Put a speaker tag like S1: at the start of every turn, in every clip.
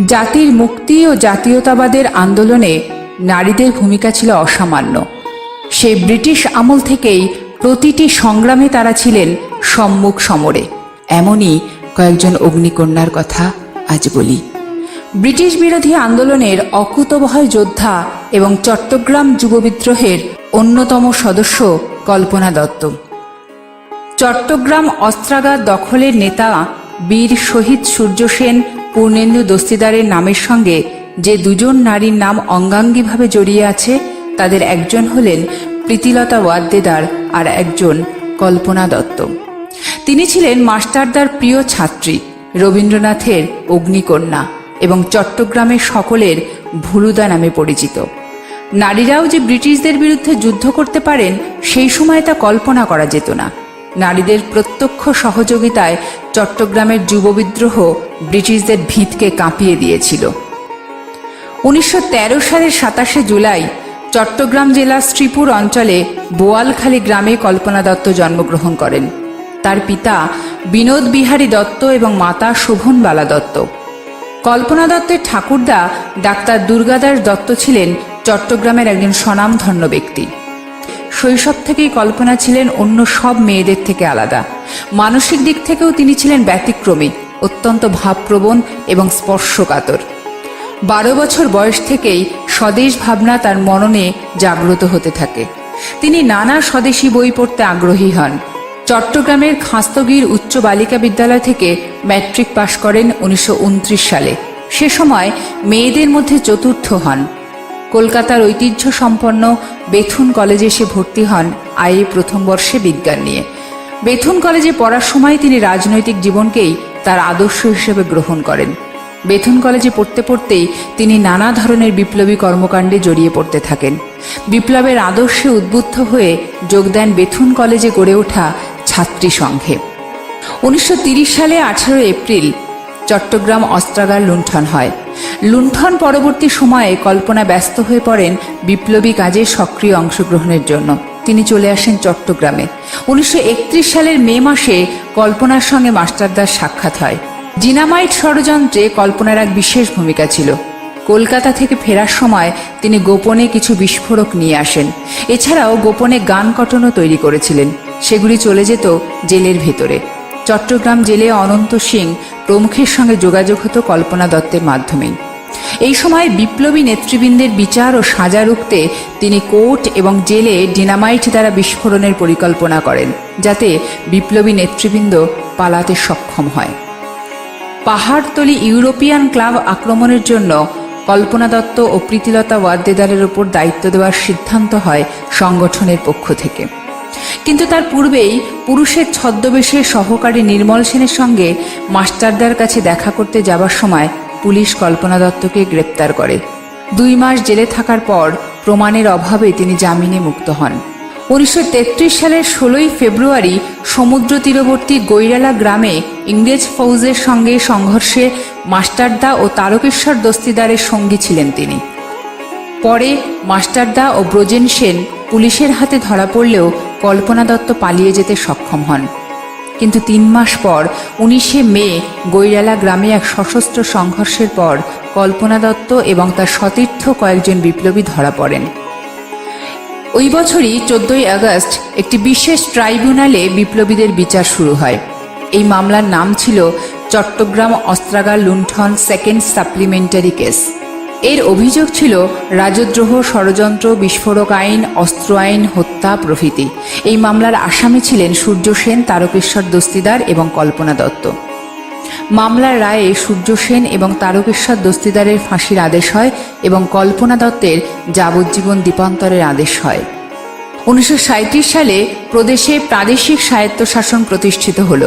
S1: জাতির মুক্তি ও জাতীয়তাবাদের আন্দোলনে নারীদের ভূমিকা ছিল অসামান্য। সেই ব্রিটিশ আমল থেকেই প্রতিটি সংগ্রামে তারা ছিলেন সম্মুখ সমরে। এমনই কয়েকজন অগ্নিকন্যার কথা আজ বলি। ব্রিটিশ বিরোধী আন্দোলনের অকুতভয় যোদ্ধা এবং চট্টগ্রাম যুব বিদ্রোহের অন্যতম সদস্য কল্পনা দত্ত। চট্টগ্রাম অস্ত্রাগার দখলের নেতা বীর শহীদ সূর্য সেন পূর্ণেন্দু দস্তিদারের নামের সঙ্গে যে দুজন নারীর নাম অঙ্গাঙ্গিভাবে জড়িয়ে আছে, তাদের একজন হলেন প্রীতিলতা ওয়াদ্দেদার আর একজন কল্পনা দত্ত। তিনি ছিলেন মাস্টারদার প্রিয় ছাত্রী, রবীন্দ্রনাথের অগ্নিকন্যা এবং চট্টগ্রামের সকলের ভুলুদা নামে পরিচিত। নারীরাও যে ব্রিটিশদের বিরুদ্ধে যুদ্ধ করতে পারেন, সেই সময় তা কল্পনা করা যেত না। নারীদের প্রত্যক্ষ সহযোগিতায় চট্টগ্রামের যুব বিদ্রোহ ব্রিটিশদের ভিতকে কাঁপিয়ে দিয়েছিল। উনিশশো তেরো সালের সাতাশে জুলাই চট্টগ্রাম জেলার শ্রীপুর অঞ্চলে বোয়ালখালী গ্রামে কল্পনা দত্ত জন্মগ্রহণ করেন। তার পিতা বিনোদ বিহারী দত্ত এবং মাতা শোভনবালা দত্ত। কল্পনা দত্তের ঠাকুরদা ডাক্তার দুর্গাদাস দত্ত ছিলেন চট্টগ্রামের একজন স্বনামধন্য ব্যক্তি। শৈশব থেকেই কল্পনা ছিলেন অন্য সব মেয়েদের থেকে আলাদা। মানসিক দিক থেকেও তিনি ছিলেন ব্যতিক্রমী, অত্যন্ত ভাবপ্রবণ এবং স্পর্শকাতর। বারো বছর বয়স থেকেই স্বদেশ ভাবনা তার মননে জাগ্রত হতে থাকে। তিনি নানা স্বদেশী বই পড়তে আগ্রহী হন। চট্টগ্রামের খাস্তগির উচ্চ বালিকা বিদ্যালয় থেকে ম্যাট্রিক পাশ করেন উনিশশো উনত্রিশ সালে। সে সময় মেয়েদের মধ্যে চতুর্থ হন। কলকাতার ঐতিহ্য সম্পন্ন বেথুন কলেজে এসে ভর্তি হন আইএ প্রথম বর্ষে বিজ্ঞান নিয়ে। বেথুন কলেজে পড়ার সময় তিনি রাজনৈতিক জীবনকেই তার আদর্শ হিসেবে গ্রহণ করেন। বেথুন কলেজে পড়তে পড়তেই তিনি নানা ধরনের বিপ্লবী কর্মকাণ্ডে জড়িয়ে পড়তে থাকেন। বিপ্লবের আদর্শে উদ্বুদ্ধ হয়ে যোগ দেন বেথুন কলেজে গড়ে ওঠা ছাত্রী সংঘে। উনিশশো সালে আঠারো এপ্রিল চট্টগ্রাম অস্ত্রাগার লুণ্ঠন হয়। লুণ্ঠন পরবর্তী সময়ে কল্পনা ব্যস্ত হয়ে পড়েন বিপ্লবী কাজে সক্রিয় অংশগ্রহণের জন্য। তিনি চলে আসেন চট্টগ্রামে। উনিশশো একত্রিশ সালের মে মাসে কল্পনার সঙ্গে মাস্টারদার সাক্ষাৎ হয়। জিনামাইট ষড়যন্ত্রে কল্পনার এক বিশেষ ভূমিকা ছিল। কলকাতা থেকে ফেরার সময় তিনি গোপনে কিছু বিস্ফোরক নিয়ে আসেন। এছাড়াও গোপনে গান কটনও তৈরি করেছিলেন। সেগুলি চলে যেত জেলের ভেতরে। চট্টগ্রাম জেলে অনন্ত সিং প্রমুখের সঙ্গে যোগাযোগ হতো কল্পনা দত্তের মাধ্যমেই এই সময় বিপ্লবী নেতৃবৃন্দের বিচার ও সাজা রুখতে তিনি কোর্ট এবং জেলে ডিনামাইট দ্বারা বিস্ফোরণের পরিকল্পনা করেন, যাতে বিপ্লবী নেতৃবৃন্দ পালাতে সক্ষম হয়। পাহাড়তলি ইউরোপিয়ান ক্লাব আক্রমণের জন্য কল্পনা দত্ত ও প্রীতিলতা ওয়াদ্দেদারের ওপর দায়িত্ব দেওয়ার সিদ্ধান্ত হয় সংগঠনের পক্ষ থেকে। কিন্তু তার পূর্বেই পুরুষের ছদ্মবেশে সহকারী নির্মল সেনের সঙ্গে মাস্টারদার কাছে দেখা করতে যাবার সময় পুলিশ কল্পনা দত্তকে গ্রেপ্তার করে। দুই মাস জেলে থাকার পর প্রমাণের অভাবে তিনি জামিনে মুক্ত হন। উনিশশো তেত্রিশ সালের ষোলোই ফেব্রুয়ারি সমুদ্র তীরবর্তী গৈরালা গ্রামে ইংরেজ ফৌজের সঙ্গে সংঘর্ষে মাস্টারদা ও তারকেশ্বর দস্তিদারের সঙ্গী ছিলেন তিনি। পরে মাস্টারদা ও ব্রজেন সেন পুলিশের হাতে ধরা পড়লেও কল্পনা দত্ত পালিয়ে যেতে সক্ষম হন। কিন্তু তিন মাস পর উনিশে মে গৈরালা গ্রামে এক সশস্ত্র সংঘর্ষের পর কল্পনা দত্ত এবং তার সতীর্থ কয়েকজন বিপ্লবী ধরা পড়েন। ওই বছরই চোদ্দই আগস্ট একটি বিশেষ ট্রাইব্যুনালে বিপ্লবীদের বিচার শুরু হয়। এই মামলার নাম ছিল চট্টগ্রাম অস্ত্রাগার লুণ্ঠন সেকেন্ড সাপ্লিমেন্টারি কেস। এর অভিযোগ ছিল রাজদ্রোহ, ষড়যন্ত্র, বিস্ফোরক আইন, অস্ত্র আইন, হত্যা প্রভৃতি। এই মামলার আসামি ছিলেন সূর্য সেন, তারকেশ্বর দস্তিদার এবং কল্পনা দত্ত। মামলার রায়ে সূর্য সেন এবং তারকেশ্বর দস্তিদারের ফাঁসির আদেশ হয় এবং কল্পনা দত্তের যাবজ্জীবন দীপান্তরের আদেশ হয়। উনিশশো সাঁইত্রিশ সালে প্রদেশে প্রাদেশিক স্বায়ত্তশাসন প্রতিষ্ঠিত হল।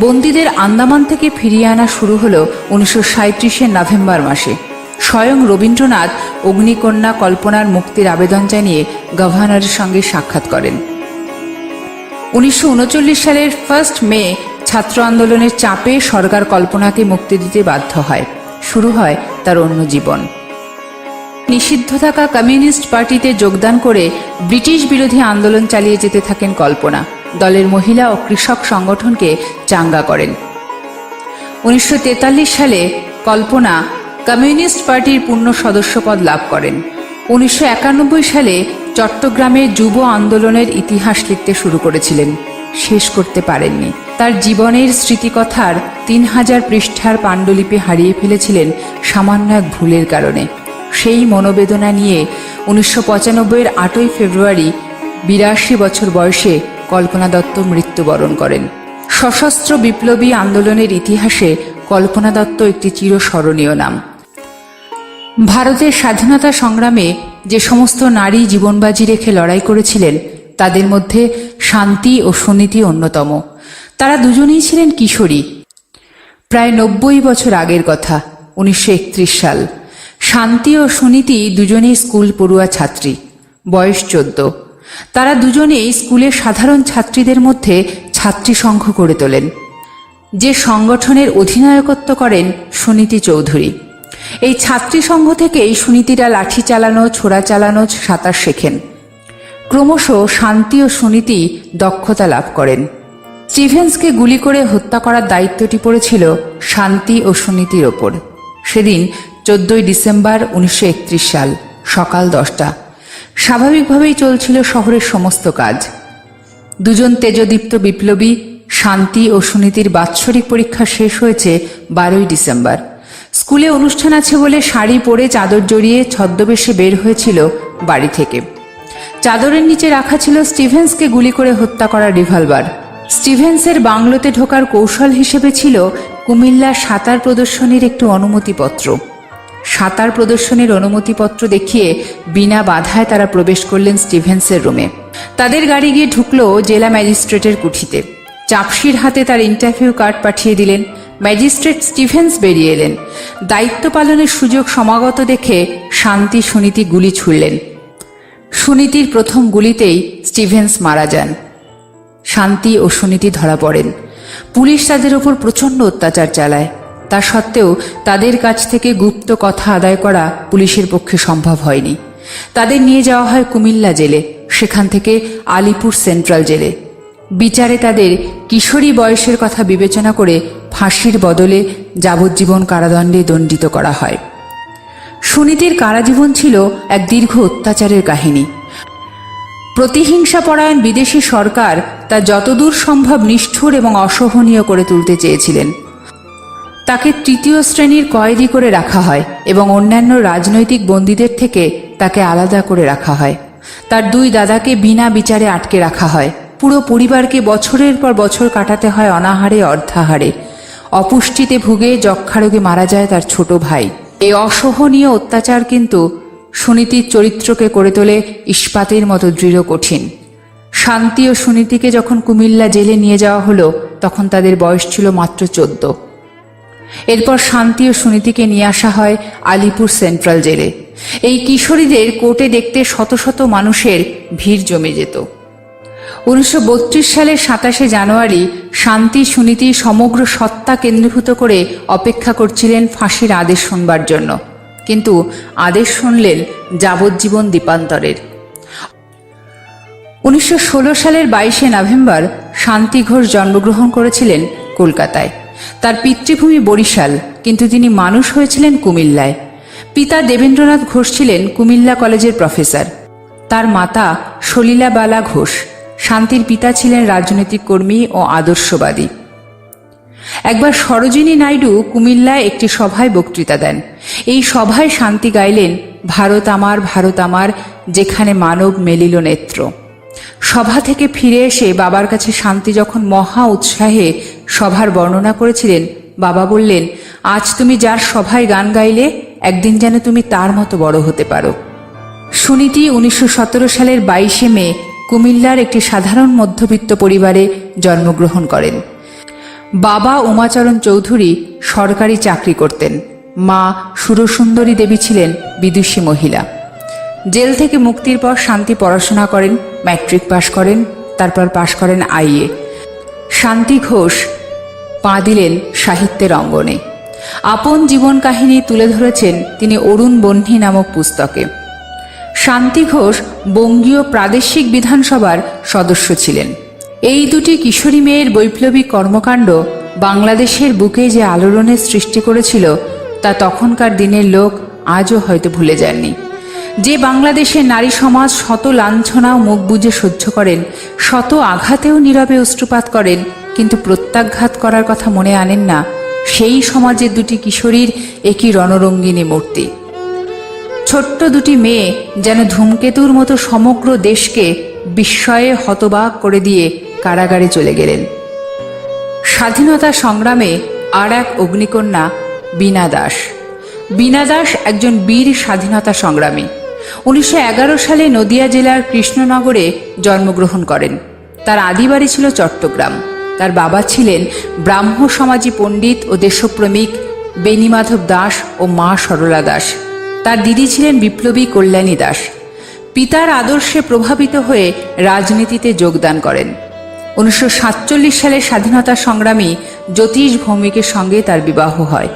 S1: বন্দীদের আন্দামান থেকে ফিরিয়ে আনা শুরু হল উনিশশো সাঁত্রিশের নভেম্বর মাসে। স্বয়ং রবীন্দ্রনাথ অগ্নিকন্যা কল্পনার মুক্তির আবেদন জানিয়ে গভর্নরের সঙ্গে সাক্ষাৎ করেন। উনিশশো উনচল্লিশ সালের ফার্স্ট মে ছাত্র আন্দোলনের চাপে সরকার কল্পনাকে মুক্তি দিতে বাধ্য হয়। শুরু হয় তার অন্য জীবন। নিষিদ্ধ থাকা কমিউনিস্ট পার্টিতে যোগদান করে ব্রিটিশ বিরোধী আন্দোলন চালিয়ে যেতে থাকেন কল্পনা। দলের মহিলা ও কৃষক সংগঠনকে চাঙ্গা করেন। উনিশশো তেতাল্লিশ সালে কল্পনা কমিউনিস্ট পার্টির পূর্ণ সদস্যপদ লাভ করেন। উনিশশো একানব্বই সালে চট্টগ্রামে যুব আন্দোলনের ইতিহাস লিখতে শুরু করেছিলেন। শেষ করতে পারেননি। তার জীবনের স্মৃতিকথার তিন হাজার পৃষ্ঠার পাণ্ডুলিপি হারিয়ে ফেলেছিলেন সামান্য এক ভুলের কারণে। সেই মনোবেদনা নিয়ে উনিশশো পঁচানব্বইয়ের আটই ফেব্রুয়ারি বিরাশি বছর বয়সে কল্পনা দত্ত মৃত্যুবরণ করেন। সশস্ত্র বিপ্লবী আন্দোলনের ইতিহাসে কল্পনা দত্ত একটি চিরস্মরণীয় নাম। ভারতের স্বাধীনতা সংগ্রামে যে সমস্ত নারী জীবনবাজি রেখে লড়াই করেছিলেন, তাদের মধ্যে শান্তি ও সুনীতি অন্যতম। তারা দুজনেই ছিলেন কিশোরী। প্রায় নব্বই বছর আগের কথা, উনিশশো একত্রিশ সাল। শান্তি ও সুনীতি দুজনেই স্কুল পড়ুয়া ছাত্রী। বয়স চোদ্দ। তারা দুজনেই স্কুলের সাধারণ ছাত্রীদের মধ্যে ছাত্রী সংঘ করে তোলেন। যে সংগঠনের অধিনায়কত্ব করেন সুনীতি চৌধুরী। এই ছাত্রী সংঘ থেকেই সুনীতিরা লাঠি চালানো, ছোড়া চালানো, সাঁতার শেখেন। ক্রমশ শান্তি ও সুনীতি দক্ষতা লাভ করেন। স্টিভেন্সকে গুলি করে হত্যা করার দায়িত্বটি পড়েছিল শান্তি ও সুনীতির ওপর। সেদিন চোদ্দই ডিসেম্বর উনিশশো একত্রিশ সাল, সকাল দশটা। স্বাভাবিকভাবেই চলছিল শহরের সমস্ত কাজ। দুজন তেজদীপ্ত বিপ্লবী শান্তি ও সুনীতির বাৎসরিক পরীক্ষা শেষ হয়েছে বারোই ডিসেম্বর। স্কুলে অনুষ্ঠান আছে বলে শাড়ি পরে চাদর জড়িয়ে ছদ্মবেশে বের হয়েছিল বাড়ি থেকে। চাদরের নিচে রাখা ছিল স্টিভেন্সকে গুলি করে হত্যা করা রিভলভার। স্টিভেন্সের বাংলোতে ঢোকার কৌশল হিসেবে ছিল কুমিল্লা সাঁতার প্রদর্শনীর একটি অনুমতিপত্র। সাঁতার প্রদর্শনীর অনুমতিপত্র দেখিয়ে বিনা বাধায় তারা প্রবেশ করলেন স্টিভেন্সের রুমে। তাদের গাড়ি গিয়ে ঢুকলো জেলা ম্যাজিস্ট্রেটের কুঠিতে। চাপসির হাতে তার ইন্টারভিউ কার্ড পাঠিয়ে দিলেন। ম্যাজিস্ট্রেট স্টিভেন্স বেরিয়ে এলেন। দায়িত্ব পালনের সুযোগ সমাগত দেখে শান্তি সুনীতি গুলি ছুড়লেন। সুনীতির প্রথম গুলিতেই স্টিভেন্স মারা যান। শান্তি ও সুনীতি ধরা পড়েন। পুলিশ তাদের ওপর প্রচণ্ড অত্যাচার চালায়। তা সত্ত্বেও তাদের কাছ থেকে গুপ্ত কথা আদায় করা পুলিশের পক্ষে সম্ভব হয়নি। তাদের নিয়ে যাওয়া হয় কুমিল্লা জেলে, সেখান থেকে আলিপুর সেন্ট্রাল জেলে। বিচারে তাদের কিশোরী বয়সের কথা বিবেচনা করে ফাঁসির বদলে যাবজ্জীবন কারাদণ্ডে দণ্ডিত করা হয়। সুনীতির কারাজীবন ছিল এক দীর্ঘ অত্যাচারের কাহিনী। প্রতিহিংসাপরায়ণ বিদেশি সরকার তা যতদূর সম্ভব নিষ্ঠুর এবং অসহনীয় করে তুলতে চেয়েছিলেন। তাকে তৃতীয় শ্রেণির কয়েদি করে রাখা হয় এবং অন্যান্য রাজনৈতিক বন্দীদের থেকে তাকে আলাদা করে রাখা হয়। তার দুই দাদাকে বিনা বিচারে আটকে রাখা হয়। পুরো পরিবারকে বছরের পর বছর কাটাতে হয় অনাহারে, অর্ধাহারে। অপুষ্টিতে ভুগে যক্ষারোগে মারা যায় তার ছোট ভাই। এই অসহনীয় অত্যাচার কিন্তু সুনীতির চরিত্রকে করে তোলে ইস্পাতের মতো দৃঢ় কঠিন। শান্তি ও সুনীতিকে যখন কুমিল্লা জেলে নিয়ে যাওয়া হলো, তখন তাদের বয়স ছিল মাত্র চোদ্দ। এরপর শান্তি ও সুনীতিকে নিয়ে আসা হয় আলিপুর সেন্ট্রাল জেলে। এই কিশোরীদের কোর্টে দেখতে শত শত মানুষের ভিড় জমে যেত। উনিশশো বত্রিশ সালের সাতাশে জানুয়ারি শান্তি, সুনীতি, সমগ্র সত্তা কেন্দ্রীভূত করে অপেক্ষা করছিলেন ফাঁসির আদেশ শুনবার জন্য। কিন্তু আদেশ শুনলেন যাবজ্জীবন দ্বীপান্তরের উনিশশো সালের বাইশে নভেম্বর শান্তি ঘোষ জন্মগ্রহণ করেছিলেন কলকাতায়। তার পিতৃভূমি বরিশাল, কিন্তু তিনি মানুষ হয়েছিলেন কুমিল্লায়। পিতা দেবেন্দ্রনাথ ঘোষ ছিলেন কুমিল্লা কলেজের প্রফেসর। তার মাতা সলীলাবালা ঘোষ। শান্তির পিতা ছিলেন রাজনৈতিক কর্মী ও আদর্শবাদী। একবার সরোজিনী নাইডু কুমিল্লায় একটি সভায় বক্তৃতা দেন। এই সভায় শান্তি গাইলেন, ভারত আমার ভারত আমার, যেখানে মানব মেলিল নেত্র। সভা থেকে ফিরে এসে বাবার কাছে শান্তি যখন মহা উৎসাহে সভার বর্ণনা করেছিলেন, বাবা বললেন, আজ তুমি যার সভায় গান গাইলে, একদিন যেন তুমি তার মতো বড় হতে পারো। সুনীতি উনিশশো সতেরো সালের বাইশে মে কুমিল্লার একটি সাধারণ মধ্যবিত্ত পরিবারে জন্মগ্রহণ করেন। বাবা উমাচরণ চৌধুরী সরকারি চাকরি করতেন। মা সুরসুন্দরী দেবী ছিলেন বিদুষী মহিলা। জেল থেকে মুক্তির পর শান্তি পড়াশোনা করেন, ম্যাট্রিক পাশ করেন, তারপর পাশ করেন আইএ শান্তি ঘোষ পা দিলেন সাহিত্যের অঙ্গনে। আপন জীবন কাহিনী তুলে ধরেছেন তিনি অরুণ বহ্নি নামক পুস্তকে। শান্তি ঘোষ বঙ্গীয় প্রাদেশিক বিধানসভার সদস্য ছিলেন। এই দুটি কিশোরী মেয়ের বৈপ্লবিক কর্মকাণ্ড বাংলাদেশের বুকে যে আলোড়নের সৃষ্টি করেছিল, তা তখনকার দিনের লোক আজও হয়তো ভুলে যাননি। যে বাংলাদেশের নারী সমাজ শত লাঞ্ছনা ও মুখ বুজে সহ্য করেন, শত আঘাতেও নীরবে অশ্রুপাত করেন, কিন্তু প্রত্যাঘাত করার কথা মনে আনেন না সেই সমাজের দুটি কিশোরীর একই রণরঙ্গিনী মূর্তি। ছোট্ট দুটি মেয়ে যেন ধূমকেতুর মতো সমগ্র দেশকে বিস্ময়ে হতবাক করে দিয়ে কারাগারে চলে গেলেন। স্বাধীনতা সংগ্রামে আর এক অগ্নিকন্যা, বীণা দাস। বীণা দাস একজন বীর স্বাধীনতা সংগ্রামী। উনিশশো এগারো সালে নদিয়া জেলার কৃষ্ণনগরে জন্মগ্রহণ করেন। তার আদিবাড়ি ছিল চট্টগ্রাম। তার বাবা ছিলেন ব্রাহ্ম সমাজী পণ্ডিত ও দেশপ্রেমিক বেণীমাধব দাস ও মা সরলা দাস। তার দিদি ছিলেন বিপ্লবী কল্যাণী দাস। পিতার আদর্শে প্রভাবিত হয়ে রাজনীতিতে যোগদান করেন। উনিশশো সাতচল্লিশ সালে স্বাধীনতা সংগ্রামী জ্যোতিষ ভৌমিকের সঙ্গে তার বিবাহ হয়।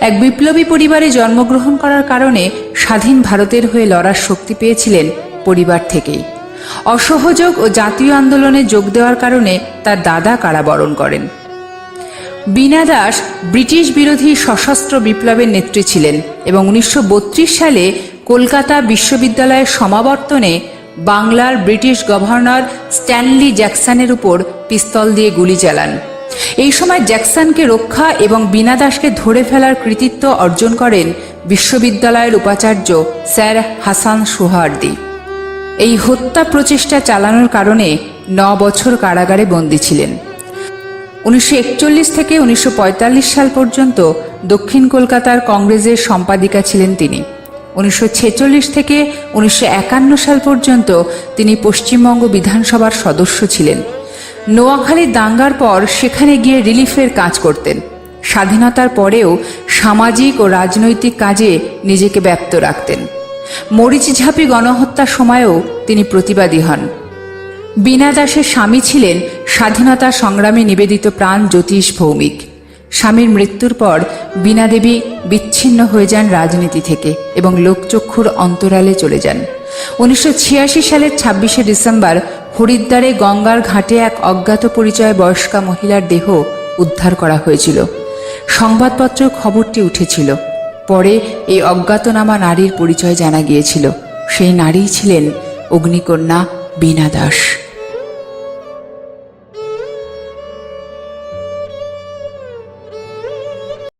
S1: এক বিপ্লবী পরিবারে জন্মগ্রহণ করার কারণে স্বাধীন ভারতের হয়ে লড়ার শক্তি পেয়েছিলেন পরিবার থেকেই। অসহযোগ ও জাতীয় আন্দোলনে যোগ দেওয়ার কারণে তার দাদা কারাবরণ করেন। বীণা দাস ব্রিটিশ বিরোধী সশস্ত্র বিপ্লবের নেত্রী ছিলেন এবং উনিশশো বত্রিশ সালে কলকাতা বিশ্ববিদ্যালয়ের সমাবর্তনে বাংলার ব্রিটিশ গভর্নর স্ট্যানলি জ্যাকসনের উপর পিস্তল দিয়ে গুলি চালান। এই সময় জ্যাকসনকে রক্ষা এবং বীণা দাসকে ধরে ফেলার কৃতিত্ব অর্জন করেন বিশ্ববিদ্যালয়ের উপাচার্য স্যার হাসান সোহার্দি। এই হত্যা প্রচেষ্টা চালানোর কারণে ন বছর কারাগারে বন্দী ছিলেন। উনিশশো একচল্লিশ থেকে উনিশশো পঁয়তাল্লিশ সাল পর্যন্ত দক্ষিণ কলকাতার কংগ্রেসের সম্পাদিকা ছিলেন তিনি। উনিশশো ছেচল্লিশ থেকে উনিশশো সাল পর্যন্ত তিনি পশ্চিমবঙ্গ বিধানসভার সদস্য ছিলেন। নোয়াখালী দাঙ্গার পর সেখানে গিয়ে রিলিফের কাজ করতেন। স্বাধীনতার পরেও সামাজিক ও রাজনৈতিক কাজে নিজেকে ব্যপ্ত রাখতেন। মরিচঝাপি গণহত্যার সময়েও তিনি প্রতিবাদী হন। বীণা দাসের স্বামী ছিলেন স্বাধীনতা সংগ্রামে নিবেদিত প্রাণ জ্যোতিষ ভৌমিক। স্বামীর মৃত্যুর পর বীণা দেবী বিচ্ছিন্ন হয়ে যান রাজনীতি থেকে এবং লোকচক্ষুর অন্তরালে চলে যান। উনিশশো ছিয়াশি সালের ছাব্বিশে ডিসেম্বর হরিদ্বারে গঙ্গার ঘাটে এক অজ্ঞাত পরিচয় বয়স্কা মহিলার দেহ উদ্ধার করা হয়েছিল। সংবাদপত্র খবরটি উঠেছিল। পরে এই অজ্ঞাতনামা নারীর পরিচয় জানা গিয়েছিল। সেই নারীই ছিলেন অগ্নিকন্যা বীণা দাস।